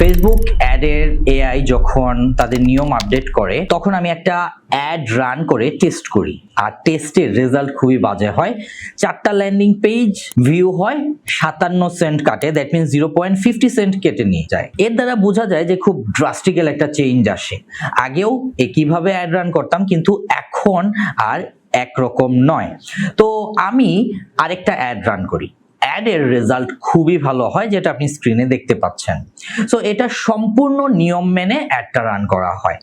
Facebook অ্যাডের AI যখন তাদের নিয়ম আপডেট করে, তখন আমি একটা অ্যাড রান করে টেস্ট করি। আর টেস্টের রেজাল্ট খুবই বাজে হয়। চারটা ল্যান্ডিং পেজ ভিউ হয়, সাতান্ন সেন্ট কাটে that means zero point fifty cent কেটে নিয়ে যায়। এর দ্বারা বোঝা যায় যে খুব ড্রাস্টিক্যাল একটা চেঞ্জ আসে। আগেও একইভাবে অ্যাড রান করতাম, কিন্তু এখন আর একরকম নয়। তো আমি আরেকটা অ্যাড রান করি। অ্যাডের রেজাল্ট খুবই ভালো হয়, যেটা আপনি স্ক্রিনে দেখতে পাচ্ছেন। সো এটা সম্পূর্ণ নিয়ম মেনে অ্যাডটা রান করা হয়।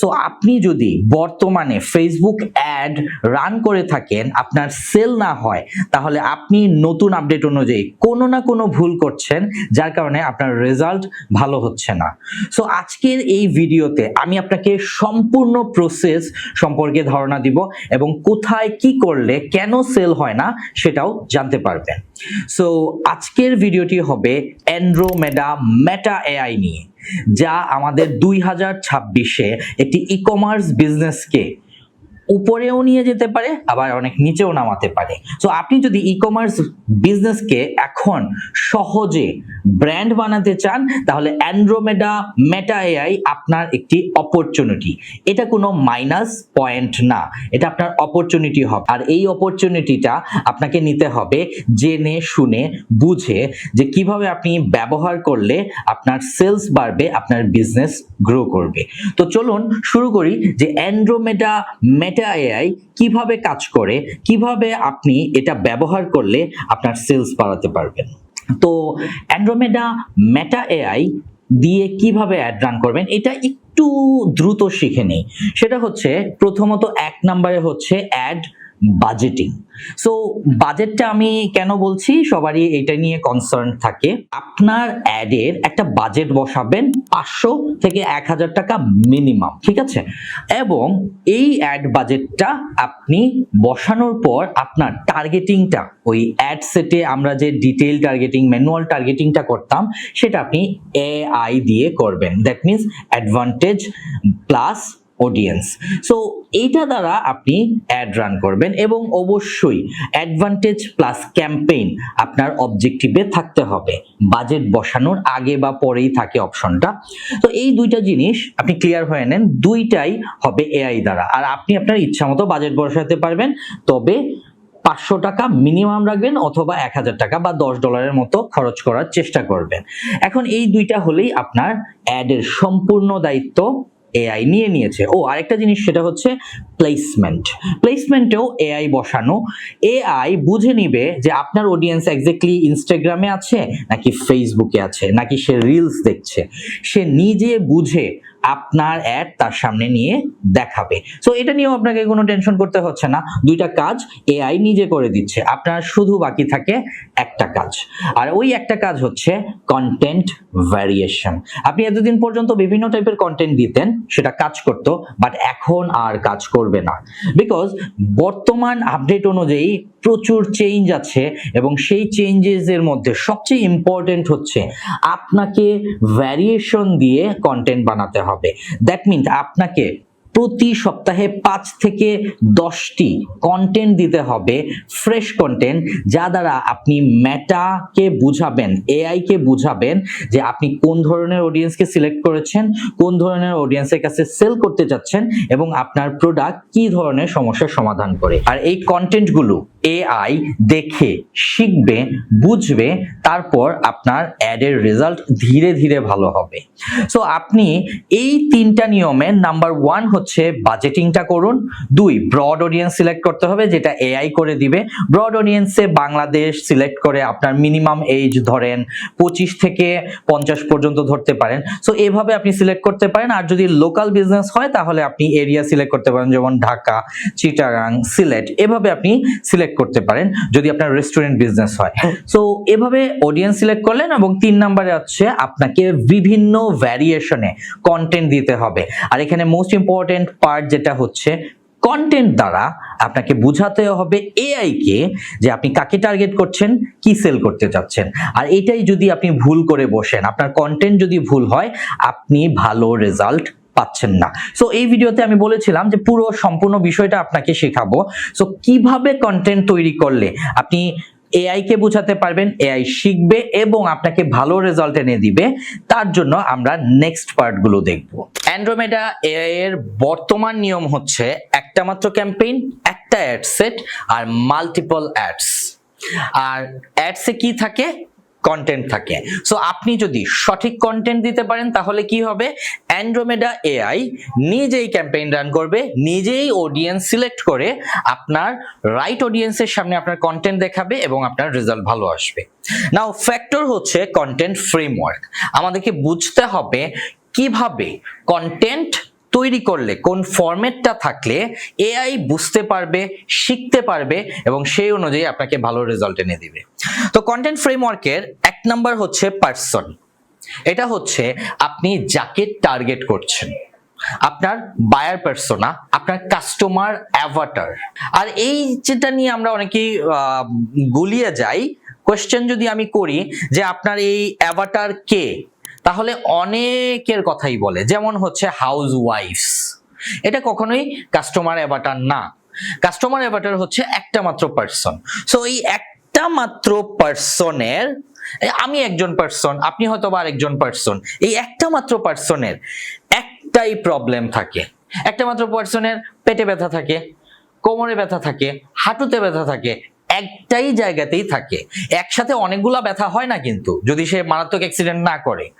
সো আপনি যদি বর্তমানে ফেসবুক অ্যাড রান করে থাকেন, আপনার সেল না হয়, তাহলে আপনি নতুন আপডেট অনুযায়ী কোনো না কোনো ভুল করছেন, যার কারণে আপনার রেজাল্ট ভালো হচ্ছে না। সো আজকের এই ভিডিওতে আমি আপনাকে সম্পূর্ণ প্রসেস সম্পর্কে ধারণা দিব এবং কোথায় কি করলে কেন সেল হয় না সেটাও জানতে পারবেন। সো আজকের ভিডিওটি হবে অ্যান্ড্রোমেডা মেটা এআই নিয়ে যা আমাদের দুই হাজার ছাব্বিশে একটি ই কমার্স বিজনেসকে উপরেও নিয়ে যেতে পারে, আবার অনেক নিচেও নামাতে পারে। সো আপনি যদি ই কমার্স বিজনেসকে এখন সহজে ব্র্যান্ড বানাতে চান, তাহলে অ্যান্ড্রোমেডা মেটা এআই আপনার একটি অপরচুনিটি এটা কোনো মাইনাস পয়েন্ট না, এটা আপনার অপরচুনিটি হবে। আর এই অপরচুনিটিটা আপনাকে নিতে হবে জেনে, শুনে, বুঝে যে কীভাবে আপনি ব্যবহার করলে আপনার সেলস বাড়বে, আপনার বিজনেস গ্রো করবে। তো চলুন শুরু করি যে অ্যান্ড্রোমেডা মেটা এআই কীভাবে কাজ করে, কীভাবে আপনি এটা ব্যবহার করলে আপনার সেলস বাড়াতে পারবেন। তো অ্যান্ড্রোমেডা মেটা এআই দিয়ে কীভাবে অ্যাড রান করবেন, এটা একটু দ্রুত শিখে নেই। সেটা হচ্ছে প্রথমত এক নম্বরে হচ্ছে অ্যাড বাজেটিং সো বাজেটটা আমি কেন বলছি? সবারই এটা নিয়ে কনসার্ন থাকে। আপনার অ্যাডের একটা বাজেট বসাবেন পাঁচশো থেকে এক হাজার টাকা মিনিমাম ঠিক আছে? এবং এই অ্যাড বাজেটটা আপনি বসানোর পর আপনার টার্গেটিংটা ওই অ্যাড সেটে আমরা যে ডিটেইল টার্গেটিং ম্যানুয়াল টার্গেটিংটা করতাম, সেটা আপনি এআই দিয়ে করবেন। That means advantage plus audience so এইটা দ্বারা আপনি অ্যাড রান করবেন এবং অবশ্যই অ্যাডভান্টেজ প্লাস ক্যাম্পেইন আপনার অবজেক্টিভে থাকতে হবে। বাজেট বসানোর আগে বা পরেই থাকে অপশনটা তো এই দুইটা জিনিস আপনি ক্লিয়ার হয়ে নেন, দুইটাই হবে এআই দ্বারা। আর আপনি আপনার ইচ্ছা মতো বাজেট বসাতে পারবেন, তবে পাঁচশো টাকা মিনিমাম রাখবেন অথবা এক হাজার টাকা বা দশ ডলারের মতো খরচ করার চেষ্টা করবেন। এখন এই দুইটা হলেই আপনার অ্যাডের সম্পূর্ণ দায়িত্ব এআই নিয়ে নিয়েছে। ও, আরেকটা জিনিস সেটা হচ্ছে প্লেসমেন্ট প্লেসমেন্টেও এআই বসানো। এআই বুঝে নিবে যে আপনার অডিয়েন্স এক্স্যাক্টলি ইনস্টাগ্রামে আছে নাকি ফেসবুকে আছে, নাকি সে রিলস দেখছে। সে নিজে বুঝে আপনার অ্যাড তার সামনে নিয়ে দেখাবে। সো এটা নিয়েও আপনাকে কোনো টেনশন করতে হচ্ছে না। দুইটা কাজ এআই নিজে করে দিচ্ছে। আপনার শুধু বাকি থাকে একটা কাজ। আর ওই একটা কাজ হচ্ছে কন্টেন্ট ভ্যারিয়েশন আপনি এতদিন পর্যন্ত বিভিন্ন টাইপের কন্টেন্ট দিতেন, সেটা কাজ করতো বাট এখন আর কাজ করবে না। বিকজ বর্তমান আপডেট অনুযায়ী প্রচুর চেঞ্জ আছে, এবং সেই চেঞ্জেস এর মধ্যে সবচেয়ে ইম্পর্টেন্ট হচ্ছে আপনাকে ভ্যারিয়েশন দিয়ে কন্টেন্ট বানাতে হবে। দ্যাট মিনস আপনাকে প্রতি সপ্তাহে পাঁচ থেকে দশটি কন্টেন্ট দিতে হবে ফ্রেশ কন্টেন্ট যা দ্বারা আপনি মেটাকে বুঝাবেন এআই কে বুঝাবেন যে আপনি কোন ধরনের অডিয়েন্সকে সিলেক্ট করেছেন, কোন ধরনের অডিয়েন্সের কাছে সেল করতে চাচ্ছেন এবং আপনার প্রোডাক্ট কি ধরনের সমস্যার সমাধান করে। আর এই কন্টেন্টগুলো এআই দেখে, শিখবে, বুঝবে, তারপর আপনার অ্যাডের রেজাল্ট ধীরে ধীরে ভালো হবে। সো আপনি এই তিনটা নিয়মে নাম্বার ওয়ান হচ্ছে বাজেটিংটা করুন। দুই ব্রড অডিয়েন্স সিলেক্ট করতে হবে, যেটা এআই করে দিবে। ব্রড অডিয়েন্সে বাংলাদেশ সিলেক্ট করে আপনার মিনিমাম এজ ধরেন পঁচিশ থেকে পঞ্চাশ পর্যন্ত ধরতে পারেন। সো এভাবে আপনি সিলেক্ট করতে পারেন। আর যদি লোকাল বিজনেস হয়, তাহলে আপনি এরিয়া সিলেক্ট করতে পারেন, যেমন ঢাকা, চিটাগাং, সিলেট। এভাবে আপনি সিলেক্ট করতে পারেন যদি আপনার রেস্টুরেন্ট বিজনেস হয়। সো এভাবে অডিয়েন্স সিলেক্ট করলেন এবং তিন নম্বরে হচ্ছে আপনাকে বিভিন্ন ভ্যারিয়েশনে কন্টেন্ট দিতে হবে। আর এখানে মোস্ট ইম্পর্টেন্ট পার্ট যেটা হচ্ছে কন্টেন্ট দ্বারা আপনাকে বুঝাতে হবে এআই কে যে আপনি কাকে টার্গেট করছেন কি সেল করতে চাচ্ছেন আর এটাই যদি আপনি ভুল করে বসেন আপনার কন্টেন্ট যদি ভুল হয় আপনি ভালো রেজাল্ট পাচ্ছেন না। সো এই ভিডিওতে আমি বলেছিলাম যে পুরো সম্পূর্ণ বিষয়টা আপনাকে শেখাবো। সো কীভাবে কন্টেন্ট তৈরি করলে আপনি এআই কে বোঝাতে পারবেন এআই শিখবে এবং আপনাকে ভালো রেজাল্ট এনে দিবে, তার জন্য আমরা নেক্সট পার্টগুলো দেখব। অ্যান্ড্রোমেডা এআই এর বর্তমান নিয়ম হচ্ছে একটা মাত্র ক্যাম্পেইন একটা অ্যাড সেট আর মাল্টিপল অ্যাডস আর অ্যাডসে কি থাকে? কন্টেন্ট থাকে। সো আপনি যদি সঠিক কন্টেন্ট দিতে পারেন, তাহলে কি হবে? অ্যান্ড্রোমেডা এআই নিজেই ক্যাম্পেইন রান করবে, নিজেই অডিয়েন্স সিলেক্ট করে আপনার রাইট অডিয়েন্সের সামনে আপনার কন্টেন্ট দেখাবে এবং আপনার রেজাল্ট ভালো আসবে। নাও ফ্যাক্টর হচ্ছে কন্টেন্ট ফ্রেমওয়ার্ক আমাদেরকে বুঝতে হবে কীভাবে কন্টেন্ট তৈরি করলে, কোন ফরম্যাটটা থাকলে এআই বুঝতে পারবে, শিখতে পারবে এবং সেই অনুযায়ী আপনাকে ভালো রেজাল্ট এনে দিবে। তো কন্টেন্ট ফ্রেমওয়ার্কের এক নাম্বার হচ্ছে পার্সন এটা হচ্ছে আপনি যাকে টার্গেট করছেন। আপনার বায়ার পার্সোনা আপনার কাস্টমার অ্যাভাটার আর এই যেটা নিয়ে আমরা অনেকেই গুলিয়ে যাই কোয়েশ্চেন যদি আমি করি যে আপনার এই অ্যাভাটার কে তাহলে অনেকের কথাই বলে, যেমন হচ্ছে হাউস ওয়াইফস এটা কখনোই কাস্টমার অ্যাভাটার না। কাস্টমার অ্যাভাটার হচ্ছে একটা মাত্র পার্সন সো এই একটা মাত্র পার্সনের আমি একজন পার্সন আপনি হয়তো বা আরেকজন পার্সন এই একটা মাত্র পার্সনের একটাই প্রবলেম থাকে। একটা মাত্র পার্সনের পেটে ব্যথা থাকে, কোমরে ব্যথা থাকে, হাঁটুতে ব্যথা থাকে একটাই জায়গাতেই থাকে। একসাথে অনেকগুলা ব্যথা হয় না কিন্তু, যদি সে মারাত্মক অ্যাক্সিডেন্ট না করে।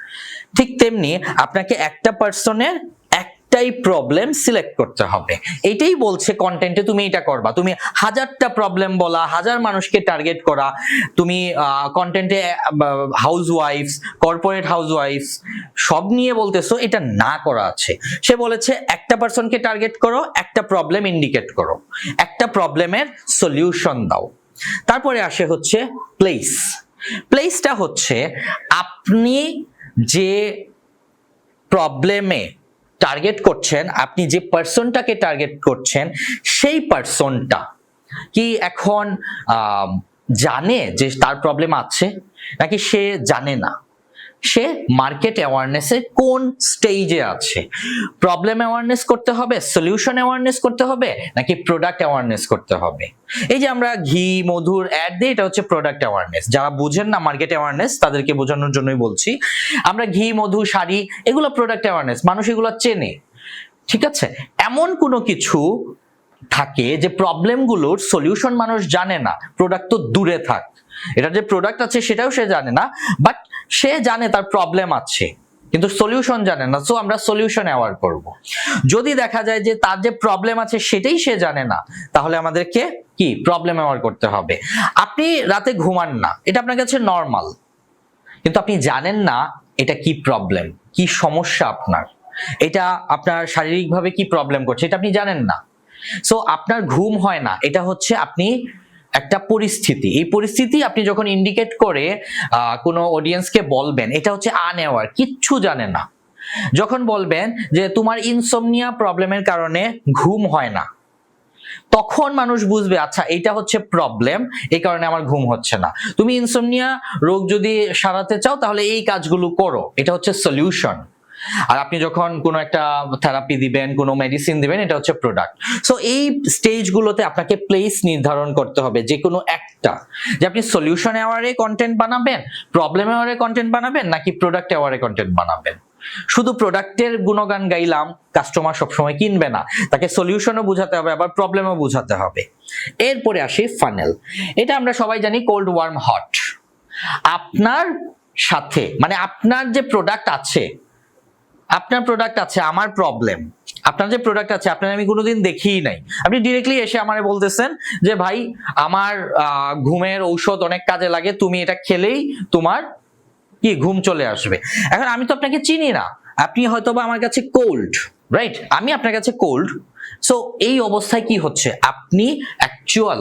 ঠিক তেমনি আপনাকে একটা পার্সনের একটাই প্রবলেম সিলেক্ট করতে হবে। এটাই বলছে কন্টেন্টে তুমি এটা করবা। তুমি হাজারটা প্রবলেম বলা, হাজার মানুষকে টার্গেট করা, তুমি কন্টেন্টে house wives corporate house wives সব নিয়ে বলতেছো, এটা না করা আছে। সে বলেছে, একটা পার্সনকে টার্গেট করো, একটা প্রবলেম ইন্ডিকেট করো। একটা প্রবলেমের সলিউশন দাও। তারপরে আসে হচ্ছে প্লেস প্লেসটা হচ্ছে আপনি যে প্রবলেমে টার্গেট করছেন, আপনি যে পার্সনটাকে টার্গেট করছেন, সেই পার্সনটা কি এখন জানে যে তার প্রবলেম আছে? নাকি সে জানে না? সে মার্কেট অ্যাওয়ারনেসে কোন স্টেজে আছে? প্রবলেম অ্যাওয়ারনেস করতে হবে সলিউশন অ্যাওয়ারনেস করতে হবে, নাকি প্রোডাক্ট অ্যাওয়ারনেস করতে হবে? এই যে আমরা ঘি, মধুর অ্যাড দিই এটা হচ্ছে প্রোডাক্ট অ্যাওয়ারনেস যারা বুঝেন না মার্কেট অ্যাওয়ারনেস তাদেরকে বোঝানোর জন্যই বলছি। আমরা ঘি, মধু, শাড়ি, এগুলো প্রোডাক্ট অ্যাওয়ারনেস মানুষ এগুলো চেনে। ঠিক আছে? এমন কোনো কিছু থাকে যে প্রবলেমগুলোর সলিউশন মানুষ জানে না। প্রোডাক্ট তো দূরে থাক। এটা যে প্রোডাক্ট আছে সেটাও সে জানে না বাট সে জানে তার প্রবলেম আছে, কিন্তু সলিউশন জানে না সো আমরা সলিউশন অ্যাওয়ার করব। যদি দেখা যায় যে তার যে প্রবলেম আছে সেটাই সে জানে না, তাহলে আমাদেরকে কি? প্রবলেম অ্যাওয়ার করতে হবে। আপনি রাতে ঘুমান না, এটা আপনার কাছে নর্মাল কিন্তু আপনি জানেন না এটা কি প্রবলেম কি সমস্যা আপনার, এটা আপনার শারীরিকভাবে কি প্রবলেম করছে, এটা আপনি জানেন না। সো আপনার ঘুম হয় না, এটা হচ্ছে আপনি একটা পরিস্থিতি। এই পরিস্থিতি আপনি যখন ইন্ডিকেট করে কোনো অডিয়েন্সকে বলবেন, এটা হচ্ছে আনএওয়ার কিচ্ছু জানে না। যখন বলবেন যে, তোমার ইনসোমনিয়া প্রবলেমের কারণে ঘুম হয় না। তখন মানুষ বুঝবে আচ্ছা এটা হচ্ছে প্রবলেম এই কারণে আমার ঘুম হচ্ছে না। তুমি ইনসোমনিয়া রোগ যদি সারাতে চাও, তাহলে এই কাজগুলো করো। এটা হচ্ছে সলিউশন আর আপনি যখন কোনো একটা থেরাপি দিবেন, কোনো মেডিসিন দিবেন, এটা হচ্ছে প্রোডাক্ট সো এই স্টেজগুলোতে আপনাকে প্লেস নির্ধারণ করতে হবে যে কোনো একটা। যে আপনি সলিউশন অ্যাওয়ারে কন্টেন্ট বানাবেন প্রবলেম অ্যাওয়ারে কন্টেন্ট বানাবেন, নাকি প্রোডাক্ট অ্যাওয়ারে কন্টেন্ট বানাবেন? শুধু প্রোডাক্টের গুণগান গাইলাম কাস্টমার সবসময় কিনবে না। তাকে সলিউশনও বোঝাতে হবে, আবার প্রবলেমও বোঝাতে হবে। এরপরে আসি ফানেল এটা আমরা সবাই জানি কোল্ড ওয়ার্ম হট আপনার সাথে মানে আপনার যে প্রোডাক্ট আছে আপনার প্রোডাক্ট আছে, আমার প্রবলেম আপনার যে প্রোডাক্ট আছে, আপনার আমি কোনোদিন দেখিই নাই। আপনি ডিরেক্টলি এসে আমারে বলতেছেন যে, ভাই, আমার ঘুমের ঔষধ অনেক কাজে লাগে, তুমি এটা খেলেই তোমার কি ঘুম চলে আসবে? এখন আমি তো আপনাকে চিনি না। আপনি হয়তো বা আমার কাছে কোল্ড রাইট আমি আপনার কাছে কোল্ড সো এই অবস্থায় কি হচ্ছে? আপনি অ্যাকচুয়াল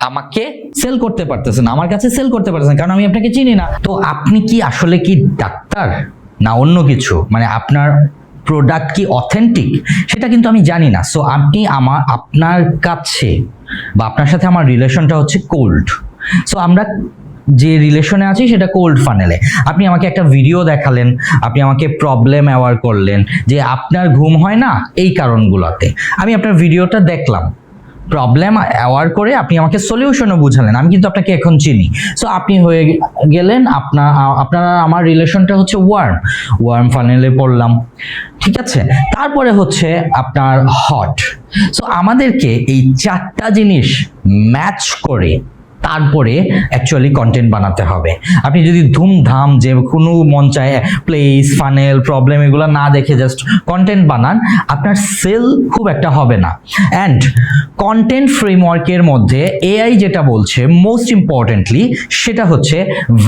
আমাকে সেল করতে পারতেছেন, আমার কাছে সেল করতে পারতেছেন, কারণ আমি আপনাকে চিনি না। তো আপনি কি আসলে কি ডাক্তার? না অন্য কিছু মানে আপনার প্রোডাক্ট কি অথেন্টিক সেটা কিন্তু আমি জানি না। সো আপনি আমার আপনার কাছে বা আপনার সাথে আমার রিলেশনটা হচ্ছে কোল্ড সো আমরা যে রিলেশনে আছি, সেটা কোল্ড ফানেলে আপনি আমাকে একটা ভিডিও দেখালেন, আপনি আমাকে প্রবলেম অ্যাওয়ার করলেন যে আপনার ঘুম হয় না এই কারণগুলোতে। আমি আপনার ভিডিওটা দেখলাম। প্রবলেম অ্যাওয়ার করে আপনি আমাকে সলিউশনও বুঝালেন। আমি কিন্তু আপনাকে এখন চিনি। সো আপনি হয়ে গেলেন আপনার আপনারা, আমার রিলেশনটা হচ্ছে ওয়ার্ম ওয়ার্ম ফাইনালে পড়লাম। ঠিক আছে? তারপরে হচ্ছে আপনার হট সো আমাদেরকে এই চারটা জিনিস ম্যাচ করে তারপরে অ্যাকচুয়ালি কন্টেন্ট বানাতে হবে। আপনি যদি ধুমধাম যে কোনো মন চায় প্লেস ফানেল প্রবলেম এগুলো না দেখে জাস্ট কন্টেন্ট বানান, আপনার সেল খুব একটা হবে না। অ্যান্ড কন্টেন্ট ফ্রেমওয়ার্কের মধ্যে এআই যেটা বলছে মোস্ট ইম্পর্টেন্টলি সেটা হচ্ছে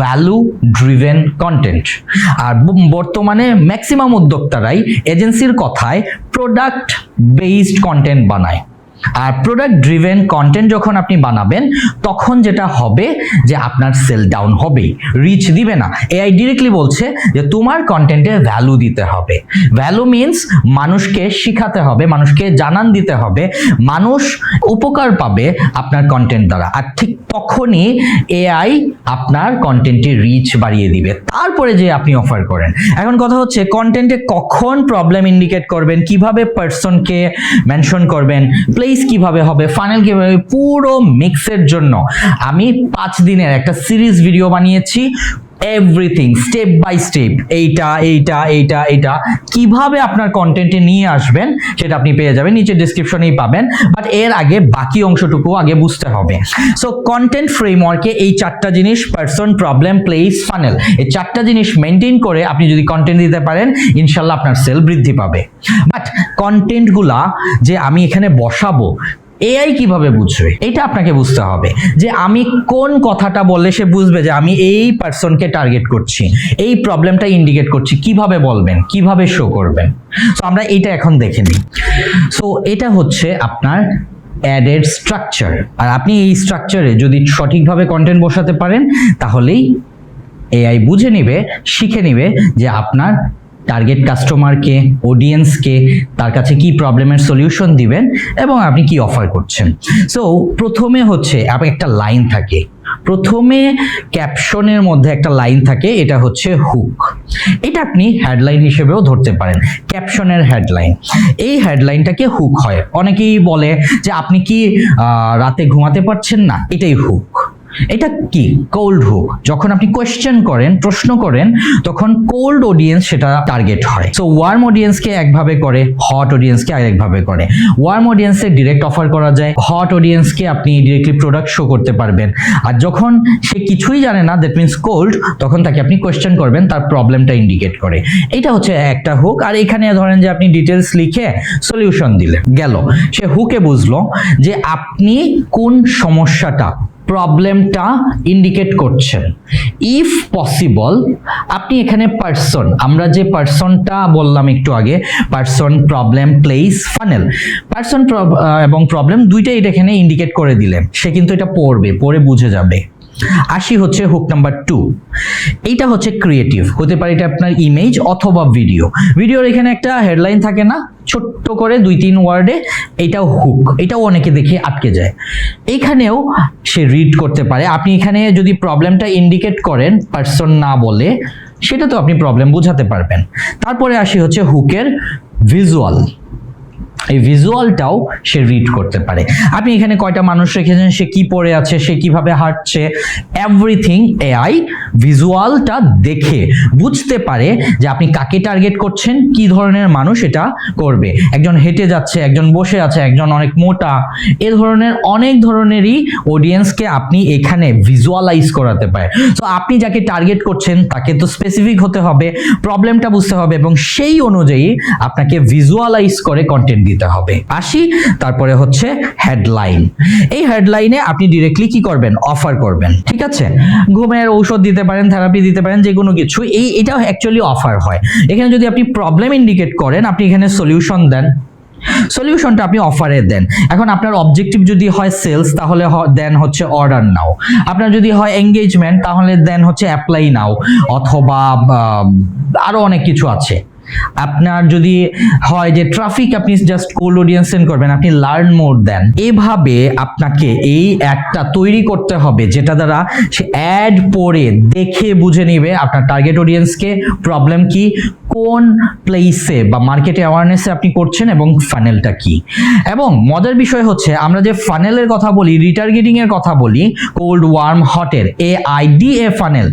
ভ্যালু ড্রিভেন কন্টেন্ট আর বর্তমানে ম্যাক্সিমাম উদ্যোক্তারাই এজেন্সির কথায় প্রোডাক্ট বেসড কন্টেন্ট বানায়। আর প্রোডাক্ট ড্রিভেন কন্টেন্ট যখন আপনি বানাবেন, তখন যেটা হবে যে আপনার সেল ডাউন হবেই রিচ দিবে না। এআই ডিরেক্টলি বলছে যে তোমার কন্টেন্টে ভ্যালু দিতে হবে। ভ্যালু মিনস মানুষকে শিখাতে হবে, মানুষকে জানান দিতে হবে, মানুষ উপকার পাবে আপনার কন্টেন্ট দ্বারা। আর ঠিক তখনই এআই আপনার কন্টেন্টের রিচ বাড়িয়ে দিবে। তারপরে যে আপনি অফার করেন। এখন কথা হচ্ছে কন্টেন্টে কখন প্রবলেম ইন্ডিকেট করবেন, কীভাবে পার্সনকে মেনশন করবেন প্লেস কীভাবে হবে ফাইনাল কীভাবে, পুরো মিক্সের জন্য আমি পাঁচ দিনের একটা সিরিজ ভিডিও বানিয়েছি। এভরিথিং স্টেপ বাই স্টেপ এইটা এইটা এইটা এইটা, কীভাবে আপনার কন্টেন্টে নিয়ে আসবেন সেটা আপনি পেয়ে যাবেন, নিচে ডিসক্রিপশনেই পাবেন বাট এর আগে বাকি অংশটুকু আগে বুঝতে হবে। সো কন্টেন্ট ফ্রেমওয়ার্কে এই চারটা জিনিস পার্সন প্রবলেম প্লেস ফানেল এই চারটা জিনিস মেনটেন করে আপনি যদি কন্টেন্ট দিতে পারেন, ইনশাল্লাহ আপনার সেল বৃদ্ধি পাবে। বাট কন্টেন্টগুলা যে আমি এখানে বসাবো এআই কীভাবে বুঝবে? এটা আপনাকে বুঝতে হবে যে আমি কোন কথাটা বললে সে বুঝবে যে আমি এই পার্সনকে টার্গেট করছি, এই প্রবলেমটা ইন্ডিকেট করছি, কীভাবে বলবেন, কীভাবে শো করবেন? সো আমরা এটা এখন দেখে নিই। সো এটা হচ্ছে আপনার অ্যাডের স্ট্রাকচার আর আপনি এই স্ট্রাকচারে যদি সঠিকভাবে কন্টেন্ট বসাতে পারেন, তাহলেই এআই বুঝে নিবে, শিখে নিবে যে আপনার টার্গেট কাস্টমারকে অডিয়েন্সকে তার কাছে কি প্রবলেমের সলিউশন দিবেন এবং আপনি কি অফার করছেন। সো প্রথমে হচ্ছে আপনি একটা লাইন থাকে। প্রথমে ক্যাপশনের মধ্যে একটা লাইন থাকে, এটা হচ্ছে হুক এটা আপনি হেডলাইন হিসেবেও ধরতে পারেন ক্যাপশনের হেডলাইন এই হেডলাইনটাকে হুক হয়। অনেকেই বলে যে, আপনি কি রাতে ঘুমাতে পারছেন না? এটাই হুক এটা কি? কোল্ড হুক যখন আপনি কোয়েশ্চেন করেন, প্রশ্ন করেন, তখন কোল্ড অডিয়েন্স সেটা টার্গেট হয়। সো ওয়ার্ম অডিয়েন্সকে একভাবে করে হট অডিয়েন্সকে আরেকভাবে করে। ওয়ার্ম অডিয়েন্সে ডিরেক্ট অফার করা যায় হট অডিয়েন্সকে আপনি ডিরেক্টলি প্রোডাক্ট শো করতে পারবেন। আর যখন সে কিছুই জানে না দ্যাট মিনস কোল্ড তখন তাকে আপনি কোয়েশ্চেন করবেন, তার প্রবলেমটা ইন্ডিকেট করে। এটা হচ্ছে একটা হুক আর এখানে ধরেন যে আপনি ডিটেলস লিখে সলিউশন দিলেন, গেল। সে হুকে বুঝলো যে আপনি কোন সমস্যাটা প্রবলেমটা ইন্ডিকেট করছে। ইফ পসিবল আপনি এখানে পার্সন আমরা যে পার্সনটা বললাম একটু আগে person problem place funnel person এবং প্রবলেম দুইটাই এটা এখানে ইন্ডিকেট করে দিলেন সে কিন্তু এটা পড়বে, পড়ে বুঝে যাবে। আসি হচ্ছে হুক নাম্বার টু এইটা হচ্ছে ক্রিয়েটিভ হতে পারে এটা আপনার ইমেজ অথবা ভিডিও ভিডিওর এখানে একটা হেডলাইন থাকে না, ছোট্ট করে দুই তিন ওয়ার্ডে এটাও হুক এটাও অনেকে দেখে আটকে যায়। এখানেও সে রিড করতে পারে। আপনি এখানে যদি প্রবলেমটা ইন্ডিকেট করেন পার্সন না বলে, সেটা তো আপনি প্রবলেম বোঝাতে পারবেন। তারপরে আসি হচ্ছে হুকের ভিজুয়াল এই ভিজুয়ালটাও সে রিড করতে পারে। আপনি এখানে কয়টা মানুষ রেখেছেন? সে কি পড়ে আছে? সে কীভাবে হাঁটছে? এভরিথিং এআই ভিজুয়ালটা দেখে, বুঝতে পারে যে আপনি কাকে টার্গেট করছেন, কি ধরনের মানুষ এটা করবে। একজন হেঁটে যাচ্ছে, একজন বসে আছে, একজন অনেক মোটা, এ ধরনের অনেক ধরনেরই অডিয়েন্সকে আপনি এখানে ভিজুয়ালাইজ করাতে পারে। তো আপনি যাকে টার্গেট করছেন, তাকে তো স্পেসিফিক হতে হবে প্রবলেমটা বুঝতে হবে এবং সেই অনুযায়ী আপনাকে ভিজুয়ালাইজ করে কন্টেন্ট দিতে হবে। আসি তারপরে হচ্ছে হেডলাইন এই হেডলাইনে আপনি ডিরেক্টলি কি করবেন? অফার করবেন ঠিক আছে? ঘুমের ঔষধ দিতে পারেন থেরাপি দিতে পারেন যে কোনো কিছু। এই এটাও অ্যাকচুয়ালি অফার হয়। এখানে যদি আপনি প্রবলেম ইন্ডিকেট করেন আপনি এখানে সলিউশন দেন। সলিউশনটা আপনি অফারে দেন। এখন আপনার অবজেক্টিভ যদি হয় সেলস তাহলে দেন হচ্ছে অর্ডার নাও আপনার যদি হয় এঙ্গেজমেন্ট তাহলে দেন হচ্ছে অ্যাপ্লাই নাও অথবা আহ, আরও অনেক কিছু আছে। আপনার যদি হয় যে ট্রাফিক আপনি জাস্ট কোল্ড অডিয়েন্স সেন্ড করবেন, আপনি লার্ন মোর দেন। এভাবে আপনাকে এই অ্যাডটা তৈরি করতে হবে, যেটা দ্বারা অ্যাড পড়ে, দেখে বুঝে নিবে আপনার টার্গেট অডিয়েন্সকে প্রবলেম কি, কোন প্লেসে বা মার্কেটে অ্যাওয়ারনেসে আপনি করছেন এবং ফানেলটা কি। এবং মজার বিষয় হচ্ছে, আমরা যে ফানেলের কথা বলি রিটার্গেটিং এর কথা বলি cold warm হটের A I D A funnel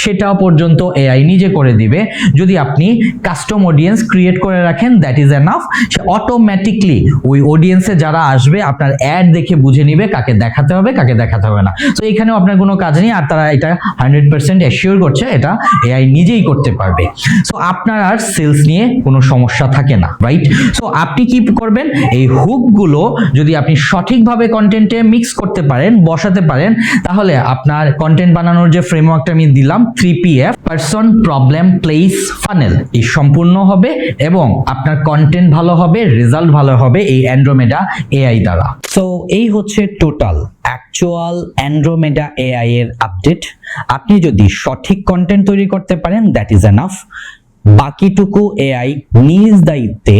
সেটাও পর্যন্ত এআই নিজে করে দিবে। যদি আপনি কাস্টম অডিয়েন্স ক্রিয়েট করে রাখেন দ্যাট ইজ এনাফ সে অটোমেটিকলি ওই অডিয়েন্সে যারা আসবে, আপনার অ্যাড দেখে বুঝে নিবে, কাকে দেখাতে হবে, কাকে দেখাতে হবে না। তো এখানেও আপনার কোনো কাজ নেই, আর তারা এটা হান্ড্রেড পার্সেন্ট অ্যাসিওর করছে, এটা এআই নিজেই করতে পারবে। সো আপনার আর সেলস নিয়ে কোনো সমস্যা থাকে না রাইট সো আপনি কি করবেন? এই হুকগুলো যদি আপনি সঠিকভাবে কন্টেন্টে মিক্স করতে পারেন, বসাতে পারেন, তাহলে আপনার কন্টেন্ট বানানোর যে ফ্রেমওয়ার্কটা আমি দিলাম three P F person problem place funnel এই সম্পূর্ণ হবে এবং আপনার কন্টেন্ট ভালো হবে রেজাল্ট ভালো হবে এই অ্যান্ড্রোমেডা এআই দ্বারা। সো এই হচ্ছে টোটাল অ্যাকচুয়াল অ্যান্ড্রোমেডা এআই এর আপডেট আপনি যদি সঠিক কন্টেন্ট তৈরি করতে পারেন দ্যাট ইজ এনাফ বাকিটুকু এআই নিজ দায়িত্বে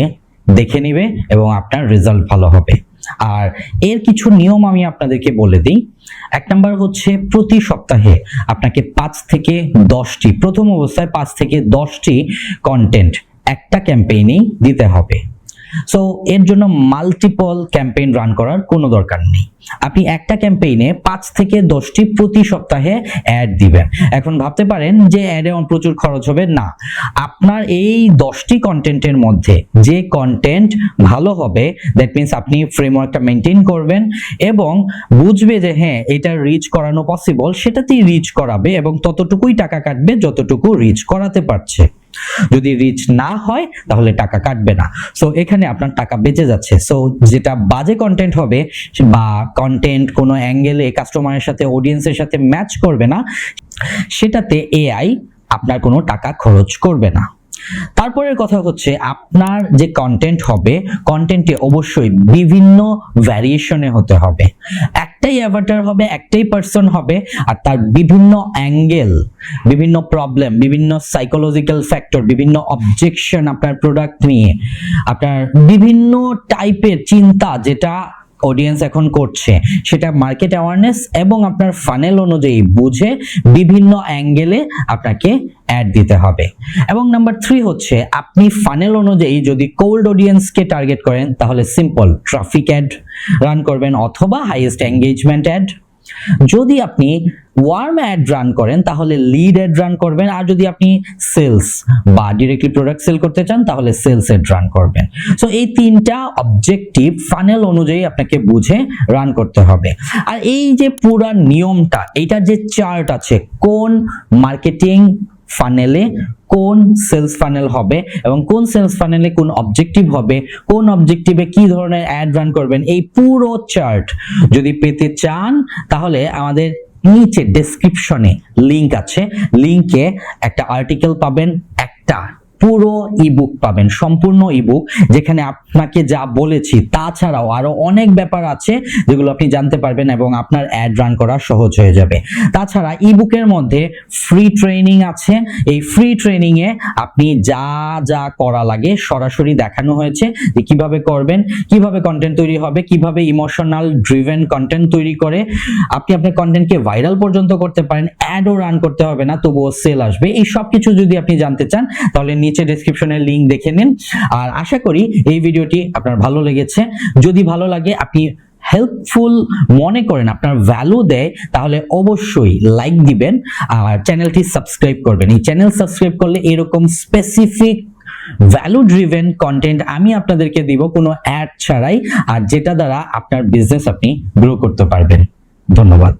দেখে নিবে এবং আপনার রেজাল্ট ভালো হবে। আর এর কিছু নিয়ম আমি আপনাদেরকে বলে দিই। এক নম্বর হচ্ছে প্রতি সপ্তাহে আপনাকে পাঁচ থেকে দশটি, প্রথম অবস্থায় পাঁচ থেকে দশটি কন্টেন্ট একটা ক্যাম্পেইনেই দিতে হবে। সো এর জন্য মাল্টিপল ক্যাম্পেইন রান করার কোনো দরকার নেই। আপনি একটা ক্যাম্পেইনে পাঁচ থেকে দশটি প্রতি সপ্তাহে অ্যাড দিবেন। এখন ভাবতে পারেন যে অ্যাডে প্রচুর খরচ হবে। না, আপনার এই দশটি কন্টেন্টের মধ্যে যে কন্টেন্ট ভালো হবে দ্যাট মিনস আপনি ফ্রেমওয়ার্কটা মেনটেন করবেন এবং বুঝবে যে হ্যাঁ এটা রিচ করানো পসিবল সেটাতেই রিচ করাবে এবং ততটুকুই টাকা কাটবে, যতটুকু রিচ করাতে পারছে। যদি রিচ না হয়, তাহলে টাকা কাটবে না। সো এখানে আপনার টাকা বেঁচে যাচ্ছে। সো যেটা বাজে কন্টেন্ট হবে, বা কন্টেন্ট কোনো অ্যাঙ্গেলে কাস্টমারের সাথে অডিয়েন্সের সাথে ম্যাচ করবে না, সেটাতে এআই আপনার কোনো টাকা খরচ করবে না। তারপরের কথা হচ্ছে, আপনার যে কন্টেন্ট হবে কন্টেন্টে অবশ্যই বিভিন্ন ভ্যারিয়েশনে হতে হবে। একটাই অ্যাভাটার হবে, একটাই পার্সন হবে, আর তার বিভিন্ন অ্যাঙ্গেল বিভিন্ন প্রবলেম বিভিন্ন সাইকোলজিক্যাল ফ্যাক্টর বিভিন্ন অবজেকশন আপনার প্রোডাক্ট নিয়ে, আপনার বিভিন্ন টাইপের চিন্তা যেটা অডিয়েন্স এখন করছে, সেটা মার্কেট অ্যাওয়ারনেস এবং আপনার ফানেল অনুযায়ী বুঝে বিভিন্ন অ্যাঙ্গেলে আপনাকে অ্যাড দিতে হবে। এবং নাম্বার থ্রি হচ্ছে, আপনি ফানেল অনুযায়ী যদি কোল্ড অডিয়েন্সকে টার্গেট করেন, তাহলে সিম্পল ট্রাফিক অ্যাড রান করবেন অথবা হাইয়েস্ট এঙ্গেজমেন্ট অ্যাড যদি আপনি ওয়ার্ম অ্যাড রান করেন, তাহলে লিড অ্যাড রান করবেন। আর যদি আপনি সেলস বা ডিরেক্টলি প্রোডাক্ট সেল করতে চান, তাহলে সেলস অ্যাড রান করবেন। সো এই তিনটা অবজেক্টিভ ফানেল অনুযায়ী আপনাকে বুঝে রান করতে হবে। আর এই যে পুরা নিয়মটা, এইটার যে চার্ট আছে, কোন মার্কেটিং ফানেলে কোন সেলস ফানেল হবে এবং কোন সেলস ফানেলে কোন অবজেক্টিভ হবে, কোন অবজেক্টিভে কি ধরনের অ্যাড রান করবেন, এই পুরো চার্ট যদি পেতে চান, তাহলে আমাদের নিচে ডেসক্রিপশনে লিংক আছে। লিংকে একটা আর্টিকেল পাবেন, একটা পুরো ইবুক পাবেন, সম্পূর্ণ ইবুক যেখানে আপনাকে যা বলেছি তাছাড়াও আরও অনেক ব্যাপার আছে যেগুলো আপনি জানতে পারবেন এবং আপনার অ্যাড রান করা সহজ হয়ে যাবে। তাছাড়া ইবুকের মধ্যে ফ্রি ট্রেনিং আছে। এই ফ্রি ট্রেনিং এ আপনি যা যা করা লাগে সরাসরি দেখানো হয়েছে যে কীভাবে করবেন, কীভাবে কন্টেন্ট তৈরি হবে, কীভাবে ইমোশনাল ড্রিভেন কন্টেন্ট তৈরি করে আপনি আপনার কন্টেন্টকে ভাইরাল পর্যন্ত করতে পারেন অ্যাডও রান করতে হবে না, তবুও সেল আসবে। এই সব কিছু যদি আপনি জানতে চান, তাহলে নিচে ডেসক্রিপশনে লিংক দেখে নিন। আর আশা করি এই ভিডিওটি আপনার ভালো লেগেছে। যদি ভালো লাগে, আপনি হেল্পফুল মনে করেন, আপনার ভ্যালু দেয়, তাহলে অবশ্যই লাইক দিবেন আর চ্যানেলটি সাবস্ক্রাইব করবেন। এই চ্যানেল সাবস্ক্রাইব করলে এরকম স্পেসিফিক ভ্যালু ড্রিভেন কন্টেন্ট আমি আপনাদেরকে দিব, কোনো অ্যাড ছাড়াই, আর যেটা দ্বারা আপনার বিজনেস আপনি গ্রো করতে পারবেন। ধন্যবাদ।